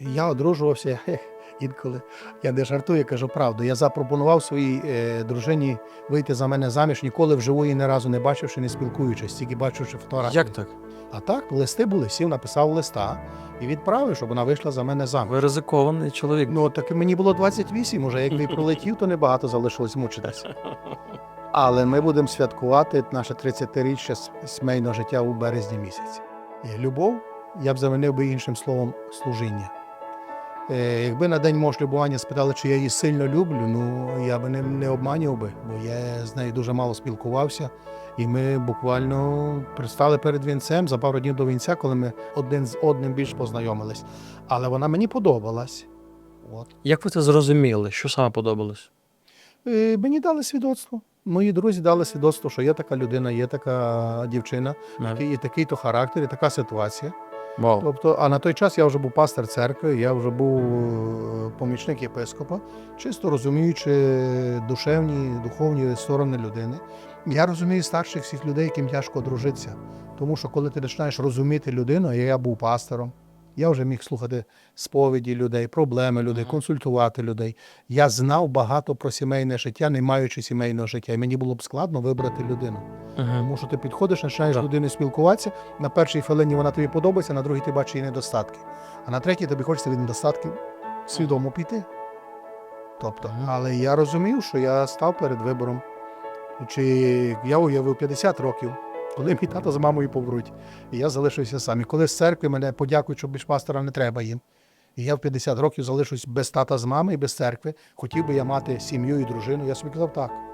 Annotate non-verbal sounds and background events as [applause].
Я одружувався [laughs] інколи. Я не жартую, кажу правду. Я запропонував своїй е, дружині вийти за мене заміж, ніколи вживу її ні разу не бачивши, не спілкуючись, тільки бачивши фотографії. Як так? А так, листи були, сів, написав листа і відправив, щоб вона вийшла за мене заміж. Ви ризикований чоловік. Ну, так мені було 28, уже якби пролетів, то небагато залишилось мучитися. [laughs] Але ми будемо святкувати наше 30-річчя сімейного життя у березні місяці. І любов, я б замінив би іншим словом служіння. Е, Якби на день мого шлюбування спитали, чи я її сильно люблю, ну я би не, не обманював би, бо я з нею дуже мало спілкувався. І ми буквально пристали перед вінцем за пару днів до вінця, коли ми один з одним більш познайомились. Але вона мені подобалась. От. Як ви це зрозуміли? Що саме подобалось? Е, Мені дали свідоцтво. Мої друзі дали свідоцтво, що є така людина, є така дівчина, і такий то характер, і така ситуація. Вау. Тобто, а на той час я вже був пастор церкви, я вже був е, помічник єпископа, чисто розуміючи душевні, духовні сторони людини. Я розумію старших всіх людей, яким тяжко дружитися. Тому що коли ти починаєш розуміти людину, я був пастором, я вже міг слухати сповіді людей, проблеми людей, Ага. консультувати людей. Я знав багато про сімейне життя, не маючи сімейного життя. І мені було б складно вибрати людину. Ага. Тому що ти підходиш, починаєш з людиною спілкуватися. На першій хвилині вона тобі подобається, на другій ти бачиш її недостатки. А на третій тобі хочеться від недостатків свідомо піти. Тобто, але я розумів, що я став перед вибором. Чи я уявив 50 років, коли мій тато з мамою помруть, і я залишився сам. І коли з церкви мене подякують, що більш пастора не треба їм. І я в 50 років залишусь без тата з мами і без церкви. Хотів би я мати сім'ю і дружину. Я собі казав так.